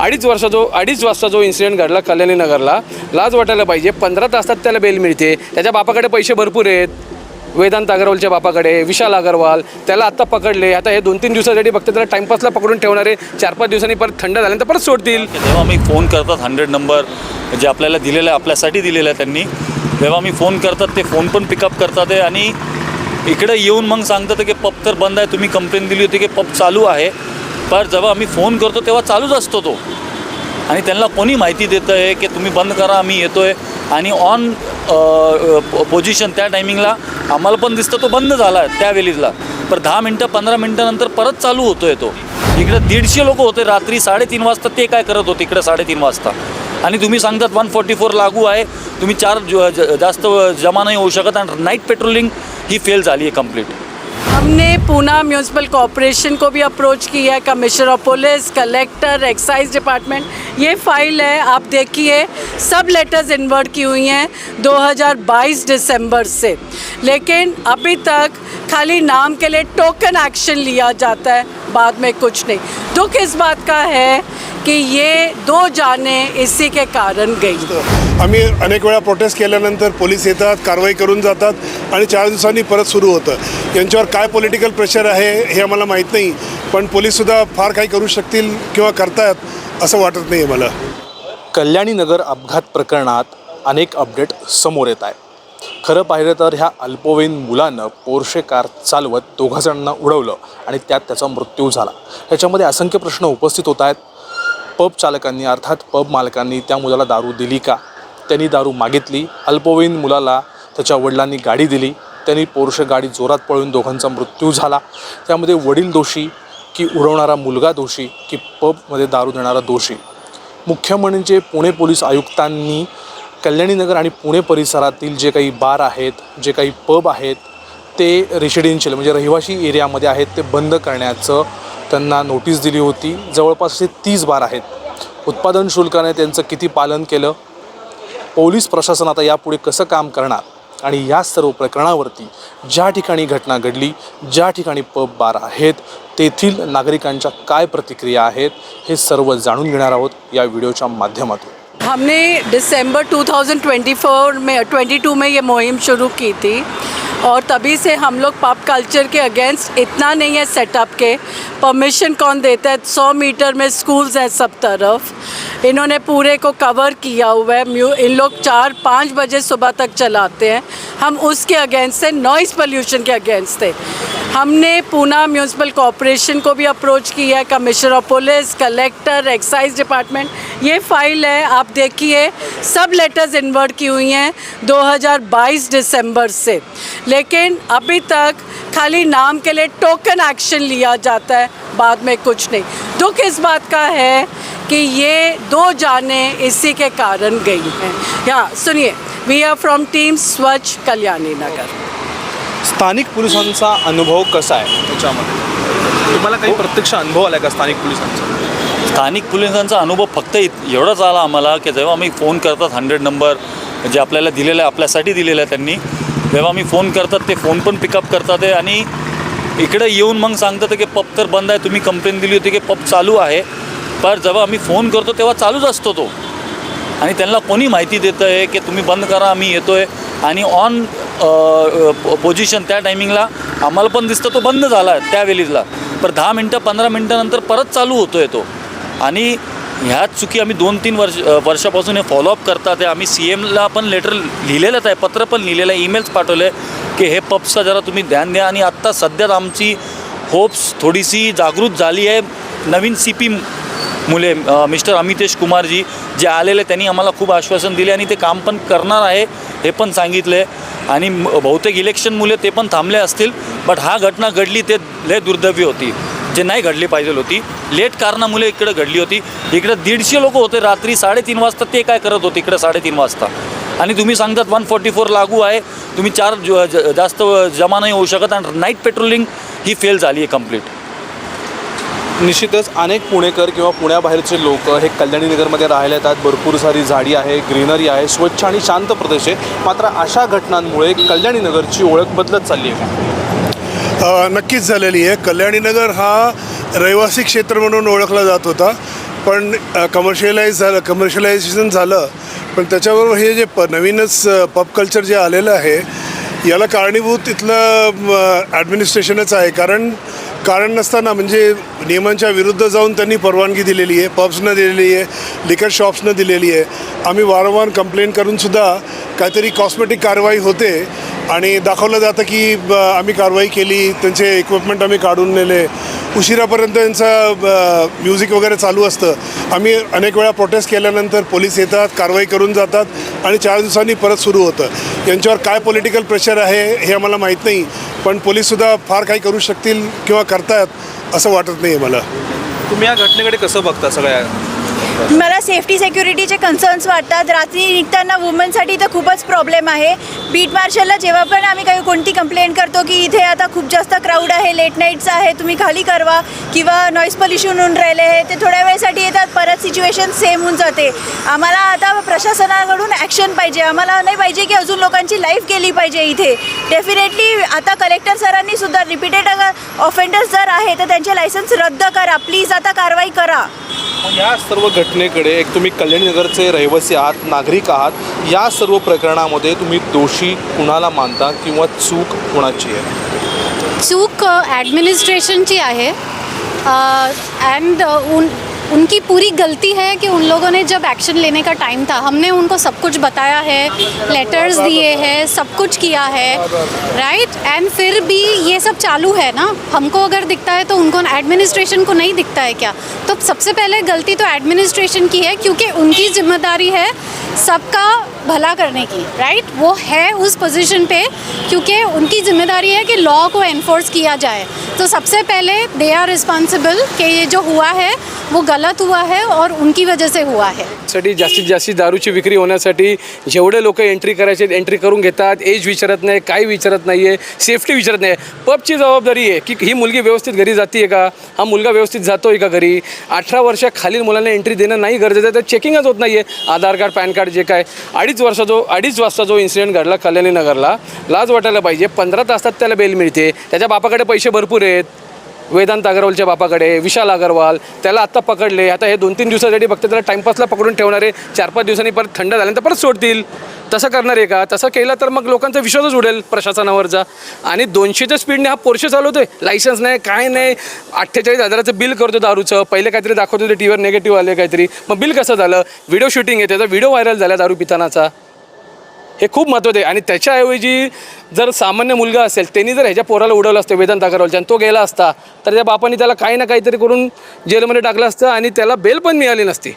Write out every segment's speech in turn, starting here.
अडीच वर्षा जो अडीच वाजता जो इन्सिडेंट घडला कल्याणी नगरला लाज वाटायला पाहिजे. पंधरा तासात त्याला बेल मिळते. त्याच्या बापाकडे पैसे भरपूर आहेत. वेदांत अगरवालच्या बापाकडे विशाल अगरवाल त्याला आत्ता पकडले. आता हे दोन तीन दिवसासाठी फक्त त्याला टाइमपासला पकडून ठेवणारे चार पाच दिवसांनी परत थंड झाल्यानंतर परत सोडतील. जेव्हा मी फोन करतात हंड्रेड नंबर जे आपल्याला दिलेलं आहे आपल्यासाठी दिलेलं आहे त्यांनी. तेव्हा मी फोन करतात ते फोन पण पिकअप करतात आहे. आणि इकडे येऊन मग सांगतात की पब तर बंद आहे. तुम्ही कंप्लेन दिली होती की पब चालू आहे. पण जेव्हा आम्ही फोन करतो तेव्हा चालूच असतो तो. आणि त्यांना कोणी माहिती देतं आहे की तुम्ही बंद करा आम्ही येतो आहे आणि ऑन पोझिशन त्या टायमिंगला आम्हाला पण दिसतं तो बंद झाला आहे त्या वेळेला. पण दहा मिनटं पंधरा मिनटानंतर परत चालू होतो आहे तो. इकडे दीडशे लोक होते रात्री साडेतीन वाजता ते काय करत होते इकडे साडेतीन वाजता? आणि तुम्ही सांगतात वन फोर्टी फोर लागू आहे. तुम्ही चार ज- ज- जास्त जमा नाही होऊ शकत आणि नाईट पेट्रोलिंग ही फेल झाली आहे कंप्लीट हमने पूना म्यूनसिपल कॉरपोरेशन को भी अप्रोच किया है commissioner of police collector excise department ये फ़ाइल है, आप देखिए, सब लेटर्स इन्वर्ट की हुई हैं 2022 दिसंबर से। लेकिन अभी तक खाली नाम के लिए टोकन एक्शन लिया जाता है, बाद में कुछ नहीं। दुख इस बात का है कि ये दो जाने इसी के कारण गई। आम्ही अनेक वेळा प्रोटेस्ट केल्यानंतर पोलीस येतात, कारवाई करून जातात आणि चार दिवसांनी परत सुरू होतं. यांच्यावर काय पॉलिटिकल प्रेशर हे आम्हाला माहीत नाही, पण पोलीससुद्धा फार काही करू शकतील किंवा करतायत असं वाटत नाही मला कल्याणी नगर अपघात प्रकरणात अनेक अपडेट समोर येत आहे. खरं पाहिलं तर ह्या अल्पवयीन मुलानं पोर्शे कार चालवत दोघा जणांना उडवलं आणि त्यात त्याचा मृत्यू झाला. ह्याच्यामध्ये असंख्य प्रश्न उपस्थित होत आहेत. पब चालकांनी अर्थात पब मालकांनी त्या मुलाला दारू दिली का? त्यांनी दारू मागितली. अल्पवयीन मुलाला त्याच्या वडिलांनी गाडी दिली. त्यांनी पोर्शे गाडी जोरात पळून दोघांचा मृत्यू झाला. त्यामध्ये वडील दोषी की उडवणारा मुलगा दोषी की पबमध्ये दारू देणारा दोषी. मुख्य म्हणजे पुणे पोलीस आयुक्तांनी कल्याणीनगर आणि पुणे परिसरातील जे काही बार आहेत जे काही पब आहेत ते रेसिडेन्शियल म्हणजे रहिवाशी एरियामध्ये आहेत ते बंद करण्याचं त्यांना नोटीस दिली होती. जवळपास असे तीस बार आहेत. उत्पादन शुल्काने त्यांचं किती पालन केलं? पोलीस प्रशासन आता यापुढे कसं काम करणार? आणि या सर्व प्रकरणावरती ज्या ठिकाणी घटना घडली ज्या ठिकाणी पब बार आहेत तेथील नागरिकांच्या काय प्रतिक्रिया आहेत हे सर्व जाणून घेणार आहोत या व्हिडिओच्या माध्यमातून. हमने दिसंबर 2024 में 22 में ये मुहिम शुरू की थी और तभी से हम लोग पॉप कल्चर के अगेंस्ट इतना नहीं है सेटअप के। परमिशन कौन देता है? सौ मीटर में स्कूल्स हैं सब तरफ़। इन्होंने पूरे को कवर किया हुआ है। इन लोग चार, पाँच बजे सुबह तक चलाते हैं। हम उसके अगेंस्ट थे नॉइज़ पोल्यूशन के अगेंस्ट थे हमने पूना म्यूनसिपल कॉरपोरेशन को भी अप्रोच किया है commissioner of police collector excise department ये फ़ाइल है आप देखिए सब लेटर्स इन्वर्ट की हुई हैं 2022 दिसंबर से। लेकिन अभी तक खाली नाम के लिए टोकन एक्शन लिया जाता है बाद में कुछ नहीं। दुख इस बात का है कि ये दो जाने इसी के कारण गई हैं। हाँ सुनिए वी आर फ्रॉम टीम स्वच्छ कल्याणी नगर स्थानिक पोलिसांचा अनुभव कसा आहे? त्याच्यामध्ये तुम्हाला काही प्रत्यक्ष अनुभव आला का स्थानिक पोलिसांचा? स्थानिक पोलिसांचा अनुभव फक्त एवढाच आला आम्हाला की जेव्हा आम्ही फोन करतात हंड्रेड नंबर जे आपल्याला दिलेलं आहे आपल्यासाठी दिलेलं आहे त्यांनी जेव्हा आम्ही फोन करतात ते फोन पण पिकअप करतात आहे. आणि इकडे येऊन मग सांगतात की पब तर बंद आहे तुम्ही कंप्लेन दिली होती की पब चालू आहे. पण जेव्हा आम्ही फोन करतो तेव्हा चालूच असतो तो. आणि त्यांना कोणी माहिती देतं आहे की तुम्ही बंद करा आम्ही येतो आहे आणि ऑन पोझिशन त्या टायमिंगला आम्हाला पण दिसतं तो बंद झाला आहे त्या वेळीला. पर दहा मिनटं पंधरा मिनटानंतर परत चालू होतो आहे तो. आणि ह्याच चुकी आम्ही दोन तीन वर्ष वर्षापासून हे फॉलोअप करतात. आहे आम्ही सी एमला पण लेटर लिहिलेलंच आहे पत्र पण लिहिलेलं आहे ईमेल्स पाठवले की हे पप्सचं जरा तुम्ही ध्यान द्या. आणि आत्ता सध्यात आमची होप्स थोडीशी जागृत झाली आहे. नवीन सी पी मुले मिस्टर अमितेश कुमारजी जे आलेले त्यांनी आम्हाला खूप आश्वासन दिले आणि ते काम पण करणार आहे हे पण सांगितले. आणि बहुतेक इलेक्शन मुले ते पण थांबले असतील बट हा घटना घडली ते लय दुर्दैवी होती. जे नाही घडली पाहिजे होती. लेट कारणामुळे इकडे घडली होती. इकडे दीडशे लोक होते रात्री साडेतीन वाजता. ते काय करत होते इकडे साडेतीन वाजता? आणि तुम्ही सांगतात वन फोर्टी फोर लागू आहे. तुम्ही चार ज- ज- जास्त जमा नाही होऊ शकत आणि नाईट पेट्रोलिंग ही फेल झाली आहे कंप्लीट निश्चितच अनेक पुणेकर किंवा पुण्याबाहेरचे लोक हे कल्याणी नगरमध्ये राहिले येतात भरपूर सारी झाडी आहे ग्रीनरी आहे स्वच्छ आणि शांत प्रदेश आहे. मात्र अशा घटनांमुळे कल्याणी नगरची ओळख बदलत चालली आहे. नक्कीच झालेली आहे. कल्याणीनगर हा रहिवासी क्षेत्र म्हणून ओळखला जात होता. पण कमर्शियलाइज झालं कमर्शियलायझेशन झालं. पण त्याच्याबरोबर हे जे प नवीनच पब कल्चर जे आलेलं आहे याला कारणीभूत इथलं ॲडमिनिस्ट्रेशनच आहे. कारण कारण नसताना म्हणजे नियमांच्या विरुद्ध जाऊन त्यांनी परवानगी दिलेली आहे पब्सनं दिलेली आहे लिकर शॉप्सनं दिलेली आहे. आम्ही वारंवार कंप्लेंट करूनसुद्धा काहीतरी कॉस्मेटिक कारवाई होते आणि दाखवलं जातं की ब- आम्ही कारवाई केली त्यांचे इक्विपमेंट आम्ही काढून नेले. उशिरापर्यंत त्यांचं म्युझिक वगैरे चालू असतं. आम्ही अनेक वेळा प्रोटेस्ट केल्यानंतर पोलीस येतात कारवाई करून जातात आणि चार दिवसांनी परत सुरू होतं. यांच्यावर काय पॉलिटिकल प्रेशर आहे हे आम्हाला माहीत नाही. पण पोलीससुद्धा फार काही करू शकतील किंवा करतायत असं वाटत नाही आहे मला. तुम्ही या घटनेकडे कसं बघता सगळ्या मला सेफ्टी सेक्युरिटीचे कन्सर्न्स वाटतात. रात्री निघताना वुमनसाठी तर खूपच प्रॉब्लेम आहे. बीट मार्शलला जेव्हा पण आम्ही काही कोणती कंप्लेंट करतो की इथे आता खूप जास्त क्राऊड आहे लेट नाईट्स आहे तुम्ही खाली करवा किंवा नॉईस पोल्युशन होऊन राहिले आहे ते थोड्या वेळेसाठी येतात परत सिच्युएशन सेम होऊन जाते. आम्हाला आता प्रशासनाकडून ॲक्शन पाहिजे. आम्हाला नाही पाहिजे की अजून लोकांची लाईफ गेली पाहिजे इथे. डेफिनेटली आता कलेक्टर सरांनी सुद्धा रिपीटेड ऑफेंडर्स जर आहे तर त्यांचे लायसन्स रद्द करा. प्लीज आता कारवाई करा. या सर्व घटनेकडे एक तुम्ही कल्याणनगरचे रहिवासी आहात नागरिक आहात या सर्व प्रकरणामध्ये तुम्ही दोषी कुणाला मानता किंवा चूक कुणाची आहे? चूक ॲडमिनिस्ट्रेशनची आहे. अँड उन उनकी पूरी गलती है कि उन लोगों ने जब एक्शन लेने का टाइम था, हमने उनको सब कुछ बताया है लेटर्स दिए हैं, सब कुछ किया है राइट एंड फिर भी ये सब चालू है ना? हमको अगर दिखता है तो उनको एडमिनिस्ट्रेशन को नहीं दिखता है क्या? तो सबसे पहले गलती तो एडमिनिस्ट्रेशन की है, क्योंकि उनकी ज़िम्मेदारी है सबका भला करने की राइट वो है उस पोजीशन पे, क्योंकि उनकी ज़िम्मेदारी है कि लॉ को एनफोर्स किया जाए। तो सबसे पहले दे आर रिस्पॉन्सिबल कि ये जो हुआ है, वो गलत हुआ है और उनकी वजह से हुआ है। साठी जास्तीत जास्त दारूची विक्री होण्यासाठी जेवढे लोक एंट्री करायचे एंट्री करून घेतात एज विचारत नाही काही विचारत नाही आहे सेफ्टी विचारत नाही. पबची जबाबदारी आहे की ही मुलगी व्यवस्थित घरी जाते का? हा मुलगा व्यवस्थित जातो आहे का घरी? अठरा वर्षाखालील मुलांना एंट्री देणं नाही गरजेचं आहे तर चेकिंगच होत नाही आहे आधार कार्ड पॅन कार्ड जे काय अडीच वर्षा जो अडीच वाजता जो इन्सिडेंट घडला कल्याणी नगरला. लाज वाटायला पाहिजे. पंधरा तासात त्याला बेल मिळते. त्याच्या बापाकडे पैसे भरपूर आहेत. वेदांत अगरवालच्या बापाकडे विशाल अगरवाल त्याला आत्ता पकडले. आता हे दोन तीन दिवसासाठी फक्त त्याला टाईमपासला पकडून ठेवणारे चार पाच दिवसांनी परत थंड झाल्यानंतर परत सोडतील. तसं करणार आहे का? तसं केलं तर मग लोकांचा विश्वासच उडेल प्रशासनावरचा. आणि दोनशेच्या स्पीडने हा पोर्शे चालवतोय. लायसन्स नाही काय नाही. अठ्ठेचाळीस हजाराचं बिल करतो दारूचं. पहिले काहीतरी दाखवत होते टी व्हीवर निगेटिव्ह आले काहीतरी. मग बिल कसं झालं? व्हिडिओ शूटिंग आहे त्याचा व्हिडिओ व्हायरल झाला दारू पितानाचा. हे खूप महत्त्वाचं आहे. आणि त्याच्याऐवजी जर सामान्य मुलगा असेल त्यांनी जर ह्याच्या पोराला उडवलं असतं वेदांत अगरवालच्या आणि तो गेला असता तर त्या बापाने त्याला काही ना काहीतरी करून जेलमध्ये टाकलं असतं आणि त्याला बेल पण मिळाली नसती.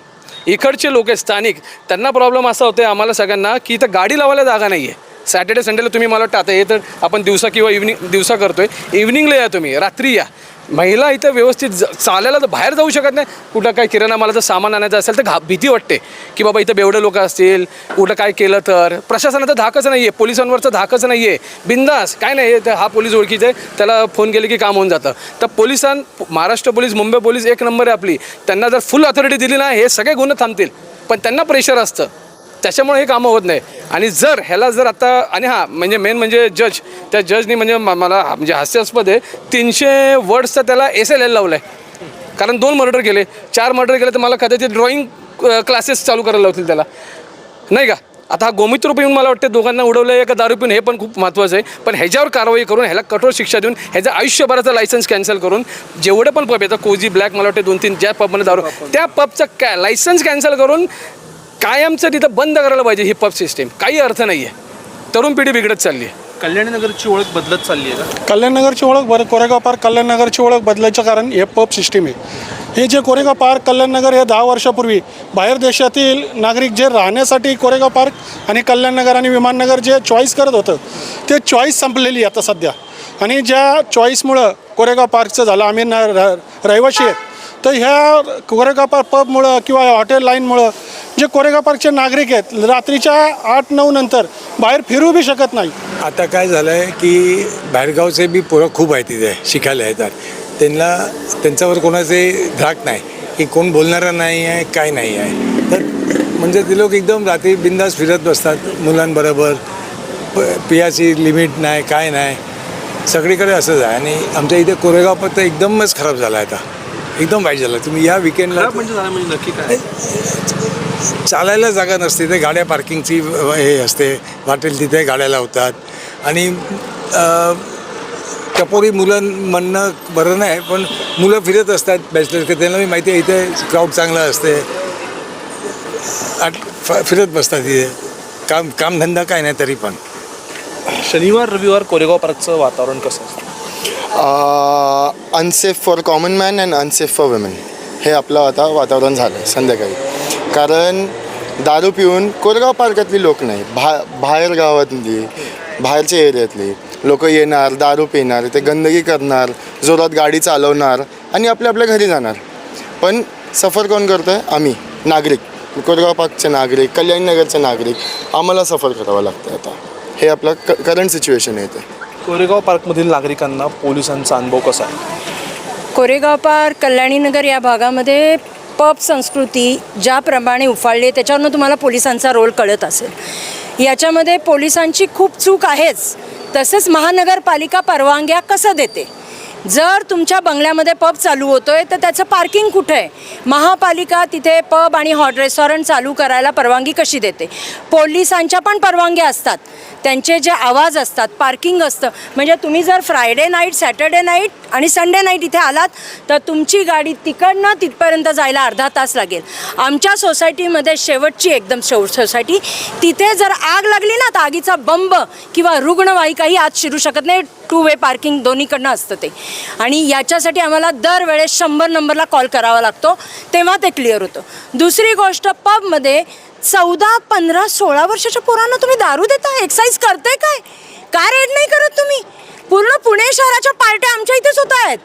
इकडचे लोक आहेत स्थानिक त्यांना प्रॉब्लेम असा होतो आम्हाला सगळ्यांना की इथं गाडी लावायला जागा नाही आहे सॅटर्डे संडेला तुम्ही मला वाटतं आता हे तर आपण दिवसा किंवा इव्हनिंग दिवसा करतोय. इव्हनिंगला या तुम्ही रात्री या. महिला इथं व्यवस्थित ज चालायला तर बाहेर जाऊ शकत नाही. कुठं काय किराणा मालाचं सामान आणायचं असेल तर घा भीती वाटते की बाबा इथं बेवडे लोक असतील कुठं काय केलं तर. प्रशासनाचं धाकच नाही आहे पोलिसांवरचं धाकच नाही आहे बिंदास काय नाही आहे हा पोलीस ओळखीचे आहे, त्याला फोन केले की काम होऊन जातं. तर पोलिसां महाराष्ट्र पोलीस मुंबई पोलीस एक नंबर आहे आपली. त्यांना जर फुल अथॉरिटी दिली ना हे सगळे गुन्हे थांबतील. पण त्यांना प्रेशर असतं. त्याच्यामुळे हे कामं होत नाही. आणि जर ह्याला जर आता आणि हां म्हणजे मेन म्हणजे जज त्या जजनी म्हणजे मला म्हणजे हास्यास्पद आहे तीनशे वर्ड्सचा त्याला एस एल एल लावलं आहे कारण दोन मर्डर केले. चार मर्डर केले तर मला कदाचित ड्रॉइंग क्लासेस चालू करायला लावतील त्याला. नाही का? आता हा गोमित्र पिऊन मला वाटतं दोघांना उडवलं आहे का दारू पिऊन हे पण खूप महत्त्वाचं आहे. पण ह्याच्यावर कारवाई करून ह्याला कठोर शिक्षा देऊन ह्याचं आयुष्यभराचं लायसन्स कॅन्सल करून जेवढे पण पब येतात कोझी ब्लॅक मला वाटतं दोन तीन ज्या पबमध्ये दारू त्या पबचं कॅ लायसन्स कॅन्सल करून कायमचं तिथं बंद करायला पाहिजे ही पब सिस्टीम काही अर्थ नाही आहे तरुण पिढी बिघडत चालली आहे. कल्याणनगरची ओळख बदलत चालली आहे का? कल्याणनगरची ओळख बरं कोरेगाव पार्क कल्याणनगरची ओळख बदलायचं कारण हे पब सिस्टीम आहे. हे जे कोरेगाव पार्क कल्याणनगर हे दहा वर्षापूर्वी बाहेर देशातील नागरिक जे राहण्यासाठी कोरेगाव पार्क आणि कल्याणनगर आणि विमाननगर जे चॉईस करत होतं ते चॉईस संपलेली आहे आता सध्या. आणि ज्या चॉईसमुळं कोरेगाव पार्कचं झालं आम्ही न र- रहिवाशी आहेत तर ह्या कोरेगाव पार्क पबमुळं किंवा हॉटेल लाईनमुळं जे कोरेगाव पार्कचे नागरिक आहेत रात्रीच्या आठ नऊ नंतर बाहेर फिरू बी शकत नाही. आता काय झालं आहे की बाहेरगावचे बी पोरं खूप आहेत तिथे शिकायला येतात. त्यांना त्यांच्यावर कोणाचे धाक नाही की कोण बोलणारं नाही आहे काय नाही आहे. तर म्हणजे ते लोक एकदम रात्री बिंदास फिरत बसतात मुलांबरोबर प पियाची लिमिट नाही काय नाही. सगळीकडे असंच आहे आणि आमच्या इथे कोरेगाव पत्ता एकदमच खराब झाला आहे आता. एकदम वाईट झालं. तुम्ही या विकेंडला खराब म्हणजे झालं म्हणजे नक्की काय? चालायला जागा नसते ते गाड्या पार्किंगची हे असते वाटेल तिथे गाड्या लावतात. आणि अ, टपोरी मुलं म्हणणं बरं नाही पण मुलं फिरत असतात बॅचलर त्यांना मी माहिती आहे इथे क्राऊड चांगला असते. आट फ- फिरत बसतात तिथे काम कामधंदा काय नाही तरी पण. शनिवार रविवार कोरेगाव पार्कचं वातावरण कसं असतं? Unsafe for common man and unsafe for women हे आपलं आता वातावरण झालं आहे संध्याकाळी. कारण दारू पिऊन कोरगाव पार्कातली लोक नाही भा बाहेर गावातली बाहेरच्या एरियातली लोक येणार दारू पिणार ते गंदगी करणार जोरात गाडी चालवणार आणि आपल्या आपल्या घरी जाणार. पण सफर कोण करतं आहे आम्ही नागरिक. कोरगाव पार्कचे नागरिक कल्याणनगरचे नागरिक आम्हाला सफर करावं लागतं आता. हे आपलं क करंट सिच्युएशन आहे ते कोरेगाव पार्कमधील नागरिकांना पोलिसांचा अनुभव कसा आहे? कोरेगाव पार्क कल्याणीनगर या भागामध्ये पब संस्कृती ज्याप्रमाणे उफाळली आहे त्याच्यावरनं तुम्हाला पोलिसांचा रोल कळत असेल. याच्यामध्ये पोलिसांची खूप चूक आहेच. तसेच महानगरपालिका परवानग्या कसं देते? जर तुमच्या बंगल्यामध्ये पब चालू होतो आहे तर त्याचं पार्किंग कुठं आहे? महापालिका तिथे पब आणि हॉट रेस्टॉरंट चालू करायला परवानगी कशी देते? पोलिसांच्या पण परवानग्या असतात. त्यांचे जे आवाज असतात पार्किंग असतं. म्हणजे तुम्ही जर फ्रायडे नाईट सॅटर्डे नाईट आणि संडे नाईट इथे आलात तर तुमची गाडी तिकडनं तिथपर्यंत जायला अर्धा तास लागेल. आमच्या सोसायटीमध्ये शेवटची एकदम शेवट सोसायटी. तिथे जर आग लागली ना तर आगीचा बंब किंवा रुग्णवाहिकाही आत शिरू शकत नाही. टू वे पार्किंग दोन्हीकडनं असतं ते. आणि याच्यासाठी आम्हाला दरवेळेस शंभर नंबरला कॉल करावा लागतो. तेव्हा ते क्लिअर होतं. दुसरी गोष्ट पबमध्ये चौदा पंधरा सोळा वर्षाच्या पोरांना तुम्ही दारू देता एक्साईज करते काय? का रेड नाही करत पूर्ण पुणे शहराच्या पार्ट्या आमच्या इथेच होत आहेत.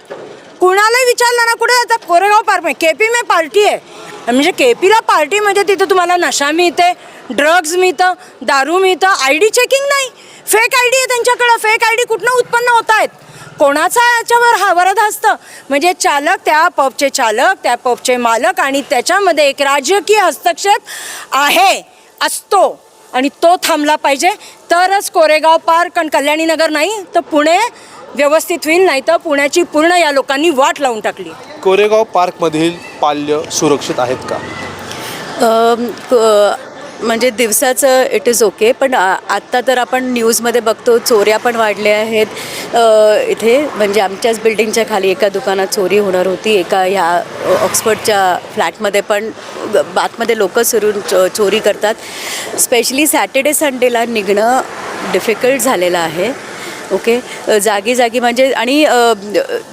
कुणालाही विचारलं ना कुठे जातात कोरेगाव पार्क के पी मे पार्टी आहे. म्हणजे के पीला पार्टी म्हणजे तिथे तुम्हाला नशा मिळते ड्रग्ज मिळतं दारू मिळतं आय डी चेकिंग नाही. फेक आय डी आहे त्यांच्याकडं. फेक आय डी कुठनं उत्पन्न होत आहेत? कोणाचा याच्यावर हा वरद असतं? म्हणजे चालक त्या पबचे चालक त्या पबचे मालक आणि त्याच्यामध्ये एक राजकीय हस्तक्षेप आहे असतो. आणि तो थांबला पाहिजे. तरच कोरेगाव पार्क आणि कल्याणीनगर नाही तर पुणे व्यवस्थित होईल नाही तर पुण्याची पूर्ण या लोकांनी वाट लावून टाकली. कोरेगाव पार्कमधील पाल्य सुरक्षित आहेत का म्हणजे दिवसाचं इट इज ओके पण आत्ता तर आपण न्यूजमध्ये बघतो चोऱ्या पण वाढल्या आहेत. इथे म्हणजे आमच्याच बिल्डिंगच्या खाली एका दुकानात चोरी होणार होती. एका ह्या ऑक्सफर्डच्या फ्लॅटमध्ये पण बातमध्ये लोक सुरून चो चोरी करतात. स्पेशली सॅटर्डे संडेला निघणं डिफिकल्ट झालेलं आहे. ओके? जागी जागी म्हणजे आणि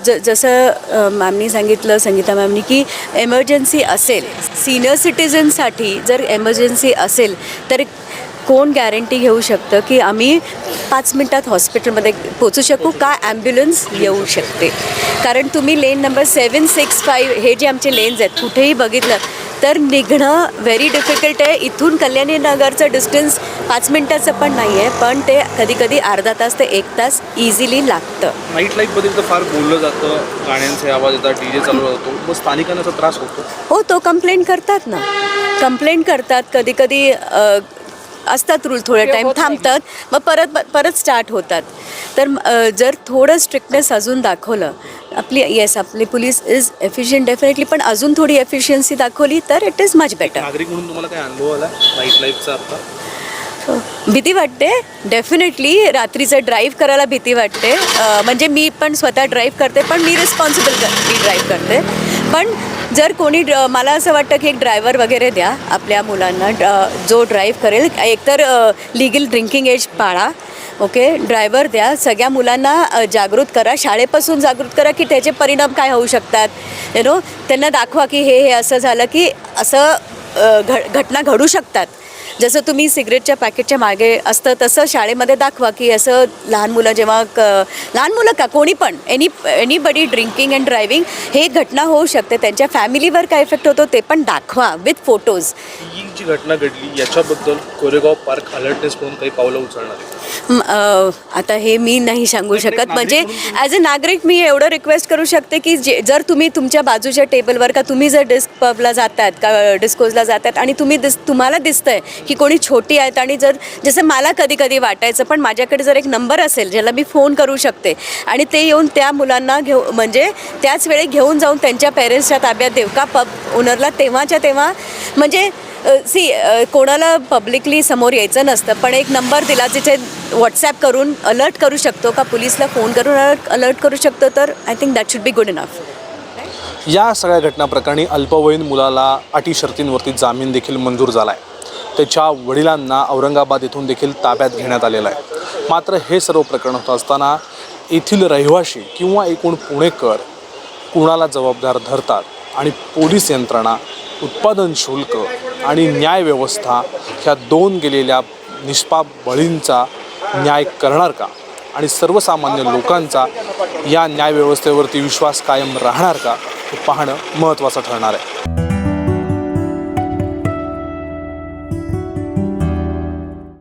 ज जसं मॅमनी सांगितलं संगीता मॅमनी की एमर्जन्सी असेल सिनियर सिटीजनसाठी जर एमर्जन्सी असेल तर कोण गॅरंटी घेऊ शकतं की आम्ही पाच मिनटात हॉस्पिटलमध्ये पोचू शकू? का ॲम्ब्युलन्स येऊ शकते? कारण तुम्ही lane number seven six five हे जे आमचे लेन्स आहेत कुठेही बघितलं तर निघणं व्हेरी डिफिकल्ट आहे. इथून कल्याणी नगरचं डिस्टन्स पाच मिनटाचं पण नाही आहे पण ते कधी कधी अर्धा तास ते एक तास इझिली लागतं. नाईट लाईफमध्ये तर फार बोललं जातं. गाण्यांचे आवाज येतात डी जे चालू होतो. मग स्थानिकांना त्रास होतो? हो तो कंप्लेंट करतात ना. कंप्लेंट करतात. कधी कधी असतात रूल थोड्या टाईम थांबतात. मग परत परत स्टार्ट होतात. तर जर थोडं स्ट्रिक्टनेस अजून दाखवलं आपली येस आपली पोलीस इज एफिशियंट डेफिनेटली पण अजून थोडी एफिशियन्सी दाखवली तर इट इज मच बेटर नागरिक म्हणून तुम्हाला काय अनुभव आला? नाईट लाईफचा आता भीती वाटते. डेफिनेटली रात्रीचं ड्राईव्ह करायला भीती वाटते. अ, म्हणजे मी पण स्वतः ड्राईव्ह करते पण मी रिस्पॉन्सिबल मी ड्राईव्ह करते. पण जर कोणी ड्र- मला असं वाटतं की एक ड्रायव्हर वगैरे द्या आपल्या मुलांना ड- जो ड्राईव्ह करेल. एकतर लिगल ड्रिंकिंग एज पाळा. ओके? ड्रायव्हर द्या. सगळ्या मुलांना जागृत करा. शाळेपासून जागृत करा की त्याचे परिणाम काय होऊ शकतात. यु नो त्यांना दाखवा की हे हे असं झालं की असं घ घटना घडू शकतात. जसं तुम्ही सिगरेटच्या पॅकेटच्या मागे असतं तसं शाळेमध्ये दाखवा की असं लहान मुलं जेव्हा क लहान मुलं का कोणी पण any anybody drinking and driving हे घटना होऊ शकते. त्यांच्या फॅमिलीवर काय इफेक्ट होतो ते पण दाखवा विथ फोटोज ही जी घटना घडली याच्याबद्दल कोरेगाव पार्क अलर्टनेस म्हणून काही पावलं उचलणार आहे म, अ, आता हे मी नाही सांगू शकत. म्हणजे ॲज अ नागरिक मी एवढं रिक्वेस्ट करू शकते की जे जर तुम्ही तुमच्या बाजूच्या टेबलवर का तुम्ही जर डिस्क पबला जातात का डिस्कोजला जातात आणि तुम्ही दिस तुम्हाला दिसतंय की कोणी छोटी आहेत आणि जर जसं मला कधी कधी वाटायचं पण माझ्याकडे जर एक नंबर असेल ज्याला मी फोन करू शकते आणि ते येऊन त्या मुलांना घेऊ म्हणजे त्याच वेळी घेऊन जाऊन त्यांच्या पेरेंट्सच्या ताब्यात देऊ का पब ओनरला तेव्हाच्या तेव्हा म्हणजे सी कोणाला पब्लिकली समोर यायचं नसतं पण एक नंबर दिला जिथे व्हॉट्सॲप करून अलर्ट करू शकतो का पोलिसला फोन करून अलर्ट अलर्ट करू शकतो तर I think that should be good enough या सगळ्या घटनाप्रकरणी अल्पवयीन मुलाला अटी शर्तींवरती जामीन देखील मंजूर झाला आहे त्याच्या वडिलांना औरंगाबाद येथून देखील ताब्यात घेण्यात आलेलं आहे. मात्र हे सर्व प्रकरण होत असताना येथील रहिवाशी किंवा एकूण पुणेकर कुणाला जबाबदार धरतात आणि पोलीस यंत्रणा उत्पादन शुल्क आणि न्यायव्यवस्था ह्या दोन गेलेल्या निष्पाप बळींचा न्याय करणार का? आणि सर्वसामान्य लोकांचा या न्यायव्यवस्थेवरती विश्वास कायम राहणार का? हे पाहणं महत्त्वाचं ठरणार आहे.